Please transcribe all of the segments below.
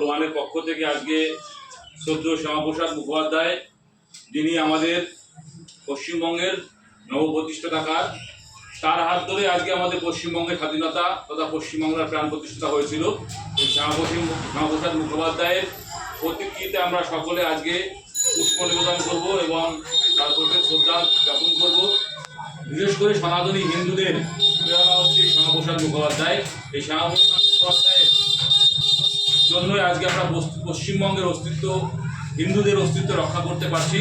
লোহানের পক্ষ থেকে আজকে শ্রদ্ধ শ্যামাপ্রসাদ মুখোপাধ্যায়, যিনি আমাদের পশ্চিমবঙ্গের নবপ্রতিষ্ঠাতাকার, তার হাত ধরে আজকে আমাদের পশ্চিমবঙ্গের স্বাধীনতা তথা পশ্চিমবাংলার প্রাণ প্রতিষ্ঠাতা হয়েছিল। শ্যামাপ্রসাদ মুখোপাধ্যায়ের প্রতিকৃতিতে আমরা সকলে আজকে পুষ্প নিবেদন করব এবং তার প্রতি শ্রদ্ধা জ্ঞাপন করব। বিশেষ করে সনাতনী হিন্দুদের হচ্ছে শ্যামাপ্রসাদ মুখোপাধ্যায়। এই শ্যামাপ্রসাদ মুখোপাধ্যায়ের জন্যই আজকে আমরা পশ্চিমবঙ্গের অস্তিত্ব, হিন্দুদের অস্তিত্ব রক্ষা করতে পারছি।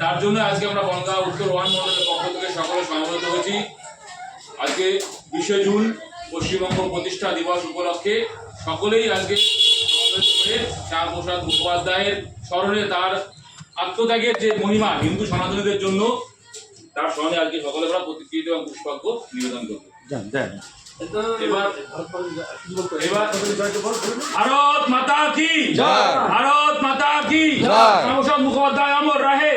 তার জন্য আজকে আমরা বনগাঁ উত্তর ওয়ান মন্ডলের পক্ষ থেকে সকলে সমবেত হয়েছি। আজকে বিশে জুন, পশ্চিমবঙ্গ প্রতিষ্ঠা দিবস উপলক্ষে সকলেই আজকে শ্যামপ্রসাদ মুখোপাধ্যায়ের স্মরণে তার আত্মত্যাগের যে মহিমা হিন্দু সনাতনীদের জন্য, তার স্মরণে আজকে সকলে আমরা প্রতিকৃতি এবং পুষ্পাক্য নিবেদন করব। ভারত মাতা কি ভারত মাতা কি। শ্যামপ্রসাদ মুখোপাধ্যায় অমর রাহে।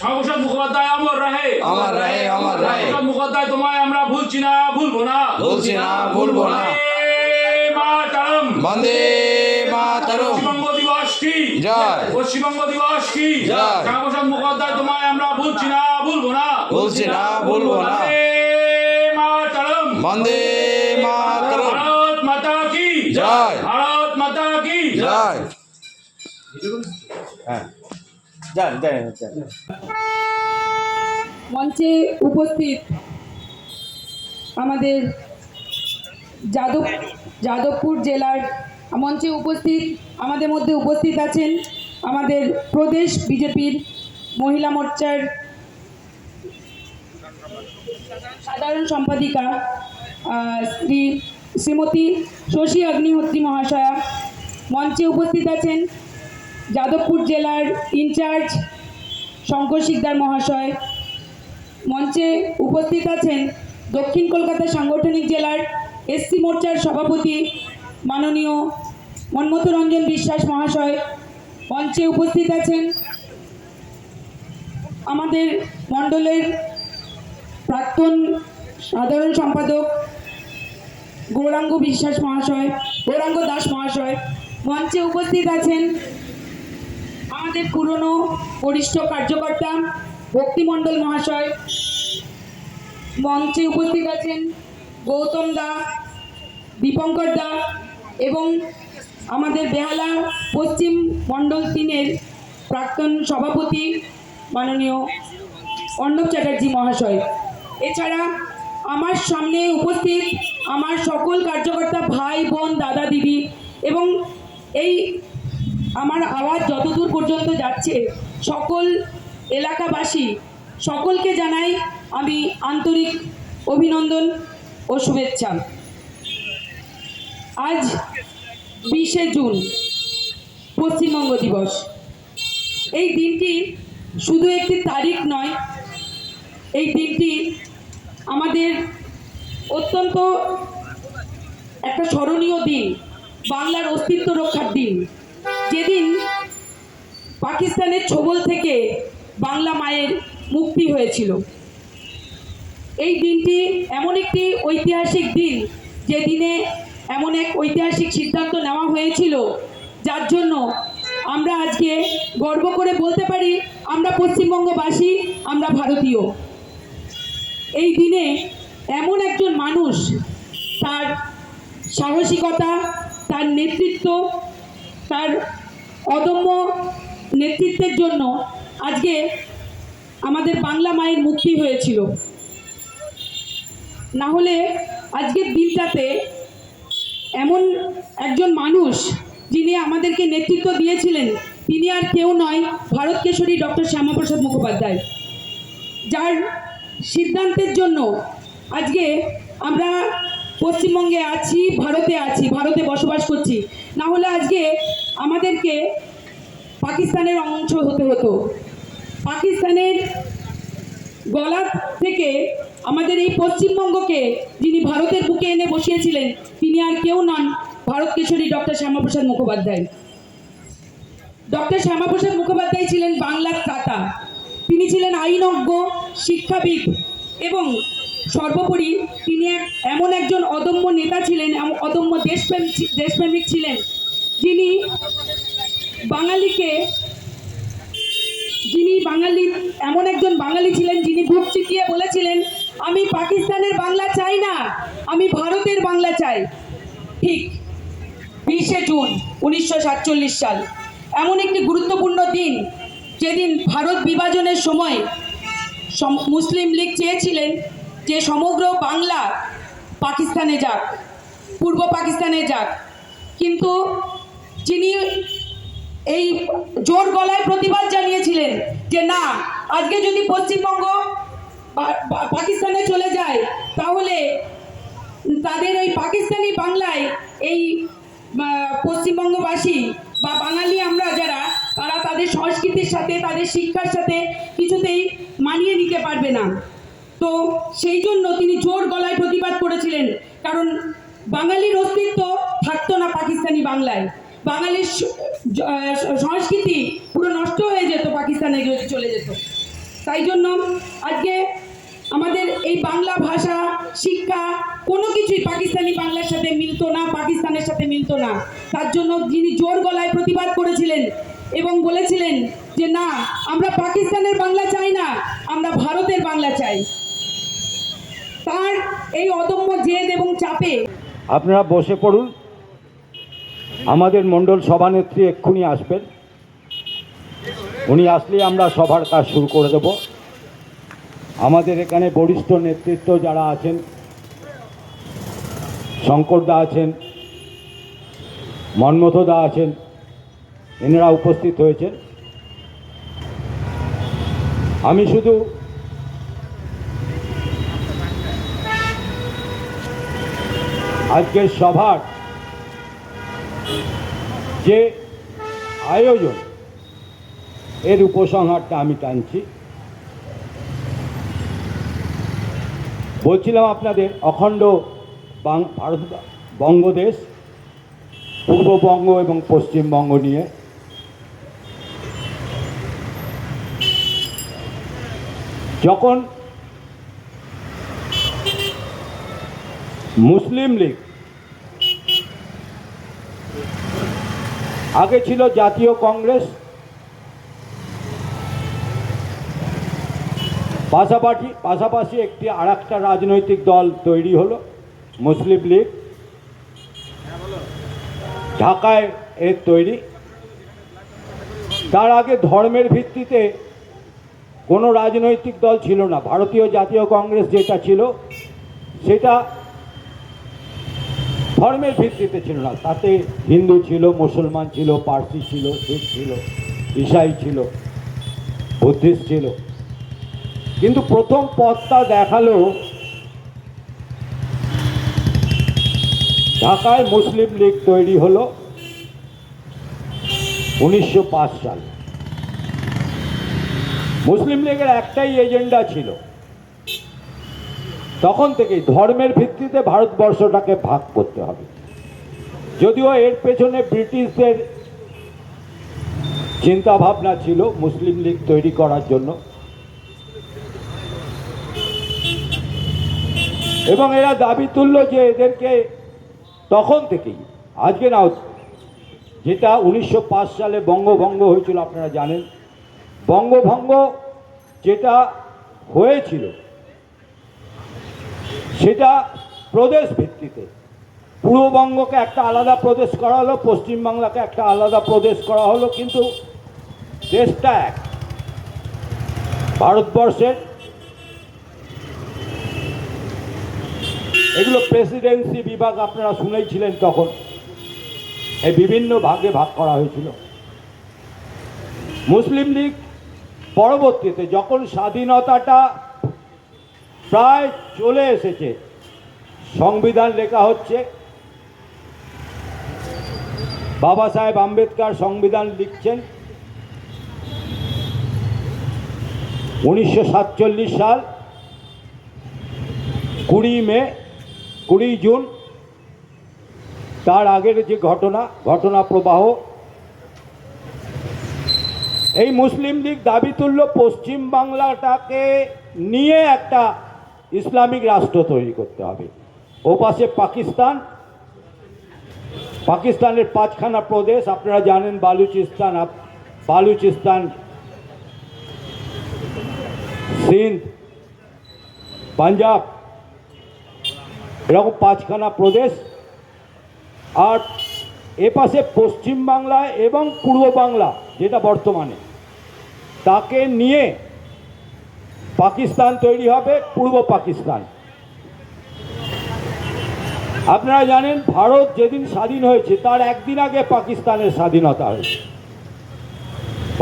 শ্যামপ্রসাদ মুখোপাধ্যায় অমর রাহে। শ্যামপ্রসাদ মুখোপাধ্যায় তোমায় আমরা ভুলছি না ভুলবো না ভুলছি না, ভুলবো না। মাতরম বন্দে মাতরম পশ্চিমবঙ্গ দিবস কি জয়। পশ্চিমবঙ্গ দিবস কি জয়। শ্যামপ্রসাদ মুখোপাধ্যায় তোমায় আমরা ভুলছি না ভুলবো না ভুলছি না, ভুলবো না। বন্দে ভারত মাতা কি? জয়। ভারত মাতা কি? জয়। হ্যাঁ। যান যান যান। মঞ্চে উপস্থিত আমাদের যাদব যাদবপুর জেলার মঞ্চে উপস্থিত আমাদের মধ্যে উপস্থিত আছেন আমাদের প্রদেশ বিজেপির মহিলা মোর্চার সাধারণ সম্পাদিকা শ্রী শ্রীমতী শশী অগ্নিহোত্রী মহাশয়া মঞ্চে উপস্থিত আছেন যাদবপুর জেলার ইনচার্জ শঙ্কর শিকদার মহাশয়। মঞ্চে উপস্থিত আছেন দক্ষিণ কলকাতা সাংগঠনিক জেলার এসসি মোর্চার সভাপতি মাননীয় মন্মথ রঞ্জন বিশ্বাস মহাশয়। মঞ্চে উপস্থিত আছেন আমাদের মণ্ডলের প্রাক্তন সাধারণ সম্পাদক গৌরাঙ্গ বিশ্বাস মহাশয়, গৌরাঙ্গ দাস মহাশয় মঞ্চে উপস্থিত আছেন আমাদের পুরনো বরিষ্ঠ কার্যকর্তা, ভক্তিমণ্ডল মহাশয়। মঞ্চে উপস্থিত আছেন গৌতম দা, দীপঙ্কর দা এবং আমাদের বেহালা পশ্চিম মণ্ডল তিনের প্রাক্তন সভাপতি মাননীয় অর্ণব চ্যাটার্জি মহাশয়। এছাড়া আমার সামনে উপস্থিত আমার সকল কার্যকর্তা ভাই, বোন, দাদা, দিদি এবং এই আমার আওয়াজ যতদূর পর্যন্ত যাচ্ছে, সকল এলাকাবাসী, সকলকে জানাই আমি আন্তরিক অভিনন্দন ও শুভেচ্ছা। আজ বিশে জুন, পশ্চিমবঙ্গ দিবস। এই দিনটি শুধু একটি তারিখ নয়, এই দিনটি আমাদের অত্যন্ত একটা স্মরণীয় দিন, বাংলার অস্তিত্ব রক্ষার দিন। যেদিন পাকিস্তানের ছোবল থেকে বাংলা মায়ের মুক্তি হয়েছিল। এই দিনটি এমন একটি ঐতিহাসিক দিন, যে দিনে এমন এক ঐতিহাসিক সিদ্ধান্ত নেওয়া হয়েছিল, যার জন্য আমরা আজকে গর্ব করে বলতে পারি, আমরা পশ্চিমবঙ্গবাসী, আমরা ভারতীয়। এই দিনে এমন একজন মানুষ, তার সাহসিকতা, তার নেতৃত্ব, তার অদম্য নেতৃত্বের জন্য আজকে আমাদের বাংলা মায়ের মুক্তি হয়েছিল। না হলে আজকের দিনটাতে এমন একজন মানুষ যিনি আমাদেরকে নেতৃত্ব দিয়েছিলেন, তিনি আর কেউ নয়, ভারত কেশরী ডক্টর শ্যামাপ্রসাদ মুখোপাধ্যায়। যার সিদ্ধান্তের জন্য আজকে আমরা পশ্চিমবঙ্গে আছি, ভারতে আছি, ভারতে বসবাস করছি। না হলে আজকে আমাদেরকে পাকিস্তানের অংশ হতে হতো। পাকিস্তানের গলা থেকে আমাদের এই পশ্চিমবঙ্গকে যিনি ভারতের বুকে এনে বসিয়েছিলেন, তিনি আর কেউ নন ভারত কেশরী ডক্টর শ্যামাপ্রসাদ মুখোপাধ্যায়। ডক্টর শ্যামাপ্রসাদ মুখোপাধ্যায় ছিলেন বাংলার ত্রাতা তিনি ছিলেন আইনজ্ঞ, শিক্ষাবিদ এবং সর্বোপরি তিনি এক, এমন একজন অদম্য নেতা ছিলেন এম- অদম্য দেশপ্রেম, দেশপ্রেমিক ছিলেন যিনি বাঙালিকে, যিনি বাঙালি, এমন একজন বাঙালি ছিলেন যিনি বুক চিতিয়ে বলেছিলেন, আমি পাকিস্তানের বাংলা চাই না, আমি ভারতের বাংলা চাই। ঠিক বিশে জুন উনিশশো সাতচল্লিশ সাল। এমন একটি গুরুত্বপূর্ণ দিন যেদিন ভারত বিভাজনের সময় মুসলিম লীগ চেয়েছিলেন যে সমগ্র বাংলা পাকিস্তানে যাক, পূর্ব পাকিস্তানে যাক, কিন্তু যিনি এই জোর গলায় প্রতিবাদ জানিয়েছিলেন যে না, আজকে যদি পশ্চিমবঙ্গ পাকিস্তানে চলে যায়, তাহলে তাদের ওই পাকিস্তানি বাংলায় এই পশ্চিমবঙ্গবাসী বা বাঙালি আমরা যারা তারা তাদের সংস্কৃতির সাথে, তাদের শিক্ষার সাথে কিছুতেই মানিয়ে নিতে পারবে না। তো সেই জন্য তিনি জোর গলায় প্রতিবাদ করেছিলেন। কারণ বাঙালির অস্তিত্ব থাকতো না পাকিস্তানি বাংলায়। বাঙালির সংস্কৃতি পুরো নষ্ট হয়ে যেত পাকিস্তানে চলে যেত। তাই জন্য আজকে আমাদের এই বাংলা ভাষা, শিক্ষা কোনো কিছুই পাকিস্তানি বাংলার সাথে মিলতো না, পাকিস্তানের সাথে মিলতো না। তার জন্য যিনি জোর গলায় প্রতিবাদ করেছিলেন এবং বলেছিলেন যে, না, আমরা পাকিস্তানের বাংলা চাই না, আমরা ভারতের বাংলা চাই। তার এই অদম্য জেদ এবং চাপে আপনারা বসে পড়ুন। আমাদের মণ্ডল সভানেত্রী এক্ষুনি আসবেন। উনি আসলে আমরা সভার কাজ শুরু করে দেব। আমাদের এখানে বরিষ্ঠ নেতৃত্ব যারা আছেন শঙ্করদা আছেন মন্মথদা আছেন এনারা উপস্থিত হয়েছেন। আমি শুধু আজকের সভার যে আয়োজন, এর উপসংহারটা আমি টানছি। বলছিলাম আপনাদের অখণ্ড ভারত বঙ্গদেশ, পূর্ববঙ্গ এবং পশ্চিমবঙ্গ নিয়ে। যখন মুসলিম লীগ আগে ছিল জাতীয় কংগ্রেস, পাশাপাশি পাশাপাশি একটি আর রাজনৈতিক দল তৈরি হলো, মুসলিম লীগ। ঢাকায় এর তৈরি। তার আগে ধর্মের ভিত্তিতে কোনো রাজনৈতিক দল ছিল না। ভারতীয় জাতীয় কংগ্রেস যেটা ছিল, সেটা ধর্মের ভিত্তিতে ছিল না। তাতে হিন্দু ছিল, মুসলমান ছিল, পার্সি ছিল, শিখ ছিল ঈসাই ছিল, বুদ্ধিস্ট ছিল। কিন্তু প্রথম পথটা দেখাল ঢাকায় মুসলিম লীগ তৈরি হলো উনিশশো সাল। মুসলিম লীগের একটাই এজেন্ডা ছিল। তখন থেকেই ধর্মের ভিত্তিতে ভারতবর্ষটাকে ভাগ করতে হবে। যদিও এর পেছনে ব্রিটিশদের চিন্তা ভাবনা ছিল মুসলিম লীগ তৈরি করার জন্য। এবং এরা দাবি তুলল যে এদেরকে তখন থেকেই, আজকে না, যেটা উনিশশো পাঁচ সালে বঙ্গভঙ্গ হয়েছিল, আপনারা জানেন বঙ্গভঙ্গ যেটা হয়েছিল, সেটা প্রদেশ ভিত্তিতে। পূর্ববঙ্গকে একটা আলাদা প্রদেশ করা হলো, পশ্চিমবাংলাকে একটা আলাদা প্রদেশ করা হলো, কিন্তু দেশটা এক। ভারতবর্ষের এগুলো প্রেসিডেন্সি বিভাগ আপনারা শুনেছিলেন তখন, এই বিভিন্ন ভাগে ভাগ করা হয়েছিল। মুসলিম লীগ পরবর্তীতে যখন স্বাধীনতাটা প্রায় চলে এসেছে, সংবিধান লেখা হচ্ছে, বাবা সাহেব আম্বেদকর সংবিধান লিখছেন, উনিশশো সাতচল্লিশ সাল, কুড়ি মে, কুড়ি জুন, তার আগের যে ঘটনা ঘটনা প্রবাহ এই মুসলিম লীগ দাবি তুলল পশ্চিম বাংলাটাকে নিয়ে একটা ইসলামিক রাষ্ট্র তৈরি করতে হবে। ও পাশে পাকিস্তান। পাকিস্তানের পাঁচখানা প্রদেশ, আপনারা জানেন বালুচিস্তান বালুচিস্তান, সিন্ধ, পাঞ্জাব, এরকম পাঁচখানা প্রদেশ। আর এপাশে পশ্চিমবাংলা এবং পূর্ব বাংলা, যেটা বর্তমানে। তাকে নিয়ে পাকিস্তান তৈরি হবে, পূর্ব পাকিস্তান। আপনারা জানেন, ভারত যেদিন স্বাধীন হয়েছে, তার একদিন আগে পাকিস্তানের স্বাধীনতা হয়েছে।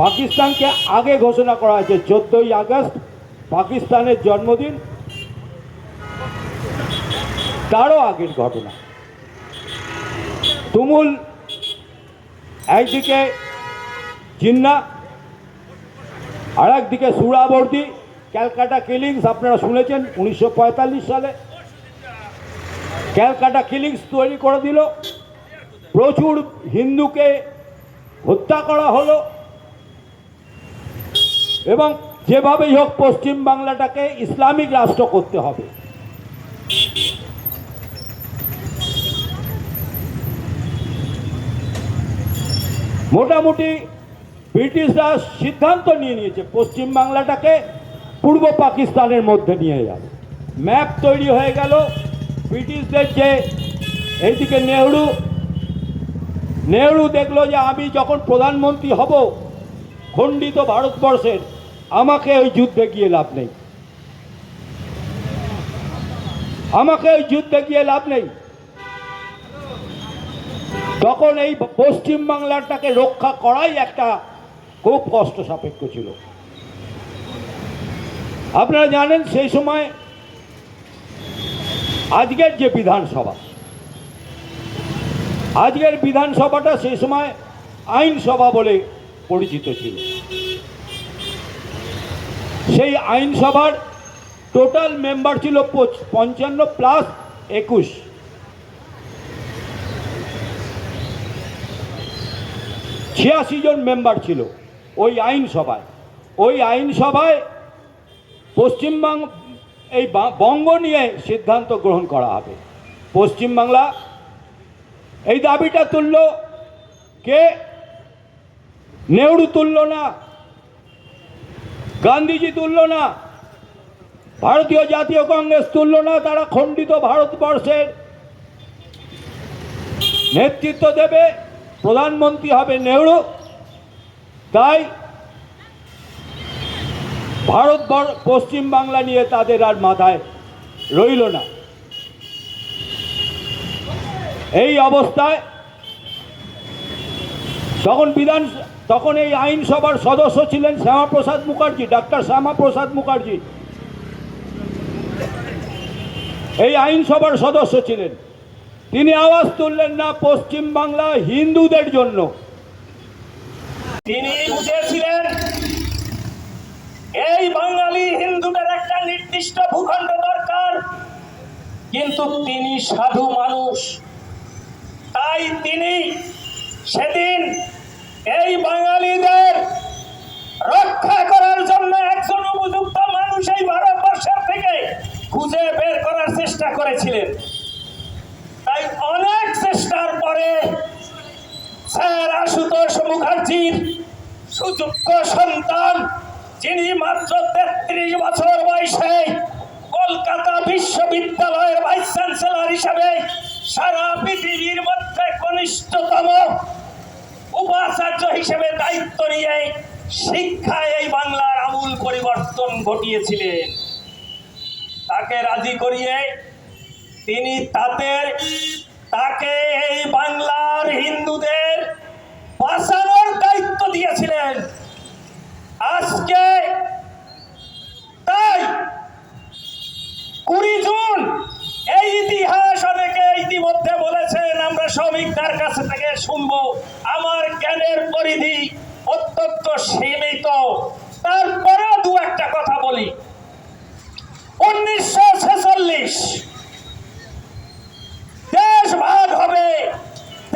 পাকিস্তানকে আগে ঘোষণা করা হয়েছে, চোদ্দই আগস্ট, পাকিস্তানের জন্মদিন। তারও আগের ঘটনা। তুমুল একদিকে জিন্না আর একদিকে সুরাবর্দি, ক্যালকাটা কিলিংস, আপনারা শুনেছেন উনিশশো পঁয়তাল্লিশ সালে। ক্যালকাটা কিলিংস তৈরি করে দিল। প্রচুর হিন্দুকে হত্যা করা হলো। এবং যেভাবেই হোক পশ্চিম বাংলাটাকে ইসলামিক রাষ্ট্র করতে হবে। মোটামুটি ব্রিটিশরা সিদ্ধান্ত নিয়ে নিয়েছে, পশ্চিম বাংলাটাকে পূর্ব পাকিস্তানের মধ্যে নিয়ে যাবে। ম্যাপ তৈরি হয়ে গেল, ব্রিটিশদের যে এইদিকে নেহরু নেহরু দেখল যে আমি যখন প্রধানমন্ত্রী হব, খণ্ডিত ভারতবর্ষের, আমাকে ওই যুদ্ধে গিয়ে লাভ নেই। আমাকে ওই যুদ্ধে গিয়ে লাভ নেই। তখন এই পশ্চিম বাংলাটাকে রক্ষা করাই একটা খুব কষ্ট সাপেক্ষ ছিল। আপনারা জানেন সেই সময় আজকের যে বিধানসভা, আজকের বিধানসভাটা সেই সময় আইনসভা বলে পরিচিত ছিল। সেই আইনসভার টোটাল মেম্বার ছিল পঞ্চান্ন প্লাস একুশ। ছিয়াশি জন মেম্বার ছিল। ওই আইনসভায় ওই আইনসভায় পশ্চিমবঙ্গ এই বঙ্গ নিয়ে সিদ্ধান্ত গ্রহণ করা হবে। পশ্চিমবাংলা, এই দাবিটা তুলল কে? নেহরু তুলল না, গান্ধীজি তুলল না, ভারতীয় জাতীয় কংগ্রেস তুলল না, তারা খণ্ডিত ভারতবর্ষের নেতৃত্ব দেবে, প্রধানমন্ত্রী হবে নেহরু। তাই ভারত পশ্চিম বাংলা নিয়ে তাদের আর মাথায় রইল না। এই অবস্থায় তখন বিধান, তখন এই আইনসভার সদস্য ছিলেন শ্যামাপ্রসাদ মুখার্জি, ডাক্তার শ্যামাপ্রসাদ মুখার্জি। এই আইনসভার সদস্য ছিলেন। তিনি আওয়াজ তুললেন, না, পশ্চিম বাংলা হিন্দুদের জন্য। তিনি বুঝেছিলেন, এই বাঙালি হিন্দুদের একটা নির্দিষ্ট ভূখণ্ড দরকার। কিন্তু তিনি সাধু মানুষ। তাই তিনি সেদিন এই বাঙালিদের রক্ষা করার জন্য একজন উপযুক্ত মানুষ এই ভারতবর্ষের থেকে খুঁজে বের করার চেষ্টা করেছিলেন। তাই অনেক চেষ্টার পরে স্যার আশুতোষ মুখার্জির সুযোগ্য সন্তান, যিনি মাত্র তেত্রিশ বছর বয়সে কলকাতা বিশ্ববিদ্যালয়ের ভাইস চ্যান্সেলর হিসেবে সারা পৃথিবীর মধ্যে কনিষ্ঠতম উপাচার্য হিসেবে দায়িত্ব নিয়ে শিক্ষায় এই বাংলার আমূল পরিবর্তন ঘটিয়েছিলেন। তাকে রাজি করিয়ে তিনি তাদের তাকে এই বাংলার হিন্দুদের বাঁচানোর দায়িত্ব দিয়েছিলেন। আজকে তাই কুড়ি জুন এই ইতিহাস অনেকে ইতিমধ্যে বলেছেন, আমরা শ্রমিকদের কাছে থেকে শুনব। আমার জ্ঞানের পরিধি অত্যন্ত সীমিত। তারপরেও দু একটা কথা বলি উনিশশো ছেচল্লিশ দেশ ভাগ হবে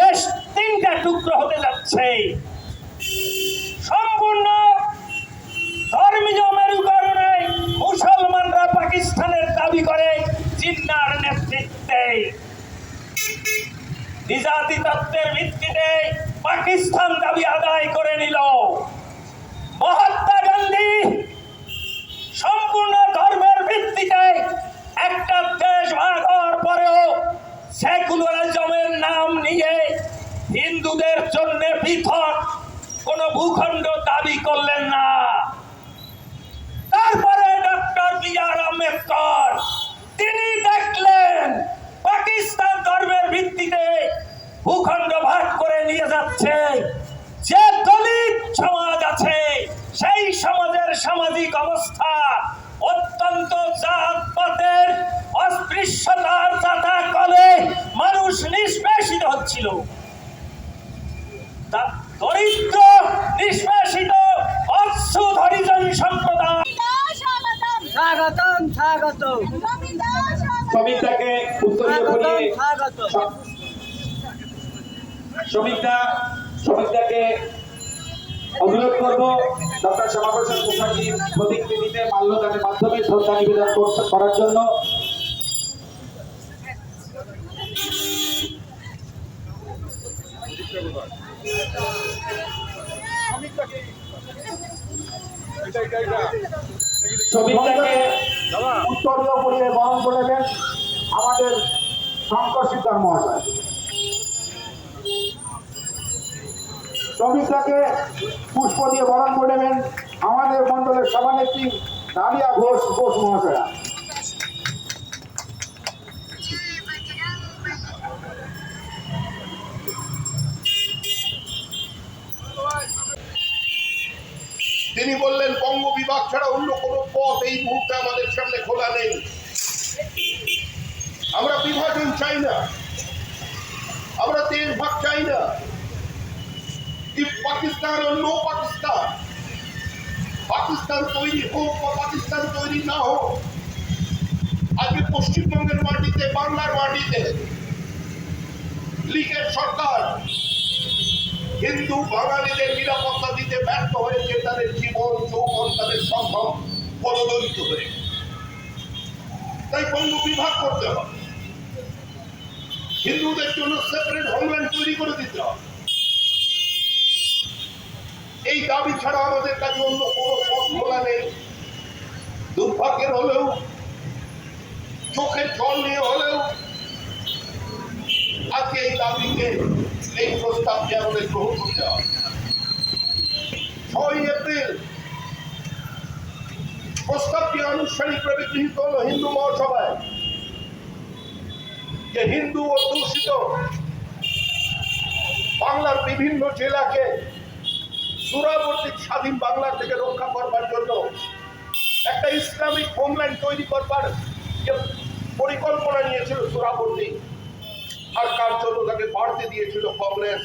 দেশ তিনটা টুকরো হতে যাচ্ছে সম্পূর্ণ ধর্মীয় মেরুকরণে মুসলমানরা পাকিস্তানের দাবি নেতৃত্বে নিজাতি তত্ত্বের ভিত্তিতে পাকিস্তান দাবি আদায় করে নিল মহাত্মা গান্ধী সম্পূর্ণ ধর্মের ভিত্তিতে একটা দেশ ভাগ হওয়ার পরেও সেকুলারিজমের নাম নিয়ে হিন্দুদের জন্য পৃথক কোন ভূখণ্ড দাবি করলেন না তারপরে ডক্টর বি আর আম্বেদকর তিনি দেখলেন পাকিস্তান ধর্মের ভিত্তিতে ভূখণ্ড ভাগ করে নিয়ে যাচ্ছে যে দলিত সমাজ আছে সেই সমাজের সামাজিক অবস্থা অত্যন্ত জাতপাতের অস্পৃশ্যতার যাতা কলে মানুষ নিষ্পেষিত হচ্ছিল। দরিদ্র নিষ্পেষিত অচ্ছুত হরিজন সম্প্রদায় স্বাগতম স্বাগত উত্তরীয় করিয়ে স্বাগত শ্রমিকটা শ্রমিকটাকে অনুরোধ করব ডক্টর শ্যামাপ্রসাদ মুখার্জির প্রতিকৃতিতে মাল্যদানের মাধ্যমে শ্রদ্ধা নিবেদন করার জন্য। শ্রমিকটাকে উত্তরীয় বরণ করে নেন আমাদের শঙ্কর সিদ্ধার মহাশয়। শ্রমিকটাকে পুষ্প দিয়ে বরণ করে নেবেন। আমাদের মন্ডলের সভানেত্রী নালিয়া ঘোষ ঘোষ মহাশয়া। তিনি বললেন, বঙ্গ বিভাগ ছাড়া অন্য কোনো পথ এই মুহূর্তে আমাদের সামনে খোলা নেই। আমরা বিভাজন চাই না। আমরা দেশ ভাগ চাই না। If Pakistan or no Pakistan. Pakistan তৈরি হোক বা পাকিস্তান তৈরি না হোক আজকে পশ্চিমবঙ্গের মাটিতে, বাংলার মাটিতে লীগের সরকার হিন্দু বাঙালিদের নিরাপত্তা দিতে ব্যর্থ হয়েছে, তাদের জীবন, যৌবন, তাদের সম্ভব পদদলিত হয়ে। তাই বঙ্গ বিভাগ করতে হবে। হিন্দুদের জন্য সেপারেট হোমল্যান্ড তৈরি করে দিতে হবে। এই দাবি ছাড়া আমাদের কাছে অন্য কোনো পথ খোলা নেই। দুর্ভাগ্যের হলেও, চোখের জল নিয়ে হলেও আজকে এই দাবিকে, এই প্রস্তাবকে আমাদের গ্রহণ করতে হবে। ছয় এপ্রিল, প্রস্তাবটি আনুষ্ঠানিকভাবে গৃহীত হল হিন্দু মহাসভায়। যে হিন্দু দূষিত বাংলার বিভিন্ন জেলাকে সুরাবর্তী স্বাধীন বাংলা থেকে রক্ষা করবার জন্য একটা ইসলামিক হোমল্যান্ড তৈরি করবার যে পরিকল্পনা নিয়েছিল সুরাবর্তী, আর কার জন্য তাকে বাড়তে দিয়েছিল কংগ্রেস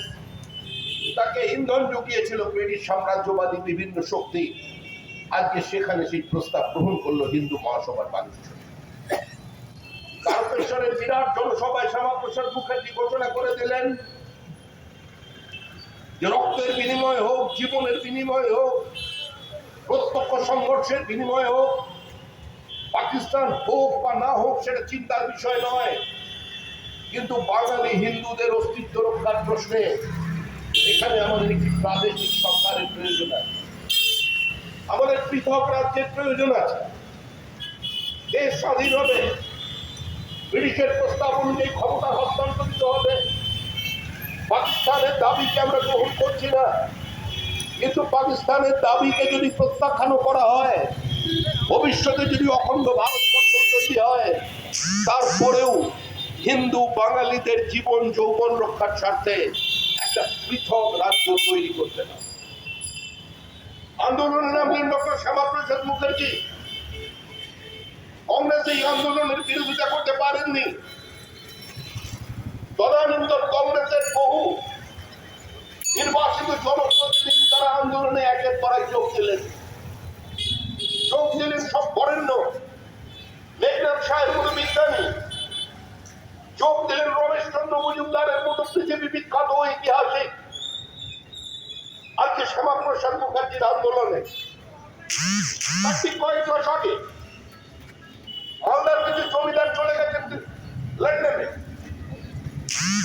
তাকে ইন্ধন জুগিয়েছিল ব্রিটিশ সাম্রাজ্যবাদী বিভিন্ন শক্তি। আজকে সেখানে সেই প্রস্তাব গ্রহণ করল হিন্দু মহাসভার মানুষ বিরাট জনসভায় শ্যামাপ্রসাদ মুখার্জি ঘোষণা করে দিলেন রক্তের বিনিময় হোক, জীবনের বিনিময় হোক, প্রত্যক্ষ সংঘর্ষের বিনিময় হোক, পাকিস্তান হোক বা না হোক, সেটা চিন্তার বিষয় নয়। কিন্তু বাঙালি হিন্দুদের অস্তিত্ব রক্ষার প্রশ্নে এখানে আমাদের একটি প্রাদেশিক সরকারের প্রয়োজন আছে। আমাদের পৃথক রাজ্যের প্রয়োজন আছে। দেশ স্বাধীন হবে, ব্রিটিশের প্রস্তাব অনুযায়ী ক্ষমতা হস্তান্তরিত হবে পাকিস্তানের দাবিকে আমরা গ্রহণ করছি না। কিন্তু পাকিস্তানের দাবিকে যদি প্রত্যাখ্যান করা হয়, ভবিষ্যতে যদি অখণ্ড ভারতবর্ষ তৈরি হয়, তারপরেও হিন্দু বাঙালিদের জীবন যৌবন রক্ষার স্বার্থে একটা পৃথক রাজ্য তৈরি করতে হবে। আন্দোলনে নামলেন ডক্টর শ্যামাপ্রসাদ মুখার্জি। কংগ্রেস এই আন্দোলনের বিরোধিতা করতে পারেননি। তদানন্তর কংগ্রেসের বহু নির্বাচিত জনপ্রতিনিধি তারা আন্দোলনে একের পর এক যোগ দিলেন। যোগ দিলেন সব বরেণ্য। মেঘনাথ সাহের মতো বিজ্ঞানী। যোগ দিলেন রমেশ চন্দ্র মজুমদারের মতো পৃথিবী বিখ্যাত ঐতিহাসিক আজকে শ্যামাপ্রসাদ মুখার্জির আন্দোলনে। কয়েক মাস আগে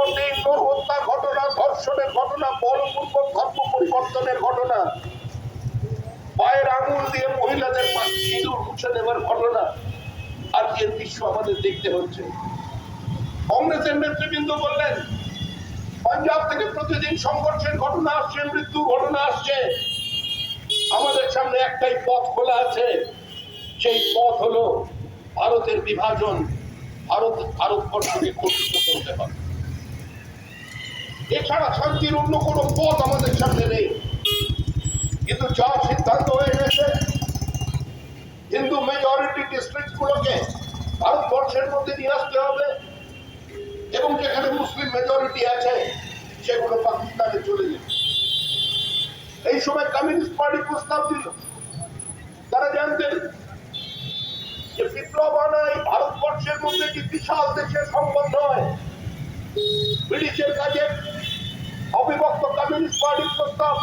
পর নর ঘটনা, ধর্ষণের ঘটনা বলপূর্বক ধর্ম পরিবর্তনের ঘটনা। পায়ের আঙুল দিয়ে মহিলাদের সিঁদুর মুছে ঘটনা। আমাদের দেখতে হচ্ছে। কংগ্রেসের নেতৃবৃন্দ বললেন, পাঞ্জাব থেকে প্রতিদিন সংঘর্ষের ঘটনা আসছে, মৃত্যু ঘটনা আসছে। আমাদের সামনে একটাই পথ খোলা আছে। সেই পথ হলো ভারতের বিভাজন। ভারত ভারতবর্ষকে গঠিত করতে হবে। এছাড়া শান্তির অন্য কোনো পথ আমাদের সামনে নেই। কিন্তু যা সিদ্ধান্ত হয়ে গেছে। হিন্দু মেজরিটি ডিস্ট্রিক্ট গুলোকে ভারতবর্ষের মধ্যে নিয়ে আসতে হবে এবং যেখানে মুসলিম মেজরিটি আছে, সেগুলো পাকিস্তানে চলে যাবে। এই সময় কমিউনিস্ট পার্টি প্রস্তাব দিল। তারা জানতেন যে বিপ্লব আনাই ভারতবর্ষের মধ্যে একটি বিশাল দেশের সম্ভব নয় ব্রিটিশের কাছে অবিভক্ত কমিউনিস্ট পার্টির প্রস্তাব।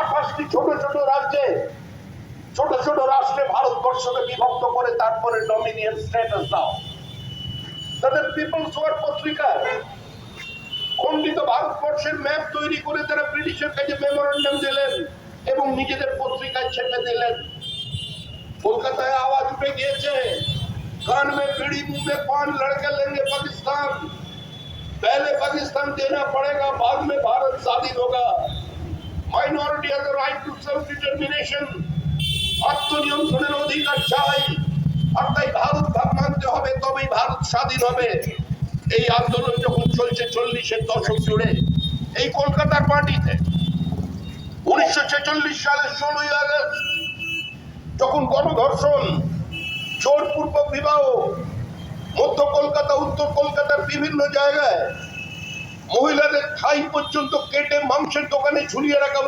আঠাশটি ছোট ছোট রাজ্যে, ছোট ছোট রাষ্ট্রে ভারতবর্ষকে বিভক্ত করে তারপরে ডমিনিয়ন স্ট্যাটাস দাও। তাদের পিপলস ওয়ার পত্রিকা, খণ্ডিত ভারতবর্ষের ম্যাপ তৈরি করে তারা ব্রিটিশের কাছে মেমোরেন্ডাম দিলেন এবং নিজেদের পত্রিকায় ছেপে দিলেন। কলকাতায় আওয়াজ উঠে গিয়েছে, কান মে পিড়ি, মুখে পান, লড়কে লেঙ্গে পাকিস্তান। पाकिस्तान पहले पाकिस्तान देना पड़ेगा बाद में भारत स्वाधीन होगा minority has the right to self determination আত্মনিয়ন্ত্রণের অধিকার চাই আর তাই ভারত ভাব মানতে হবে তবেই ভারত স্বাধীন হবে এই আন্দোলন যখন চলছে চল্লিশের দশক জুড়ে এই কলকাতার মাটিতে উনিশশো ছেচল্লিশ সালের ষোলোই আগস্ট যখন গণধর্ষণ জোরপূর্বক বিবাহ মধ্য কলকাতা উত্তর কলকাতার বিভিন্ন জায়গায় মহিলাদের খাই পর্যন্ত কেটে মাংসের দোকানে ঝুলিয়ে রাখা।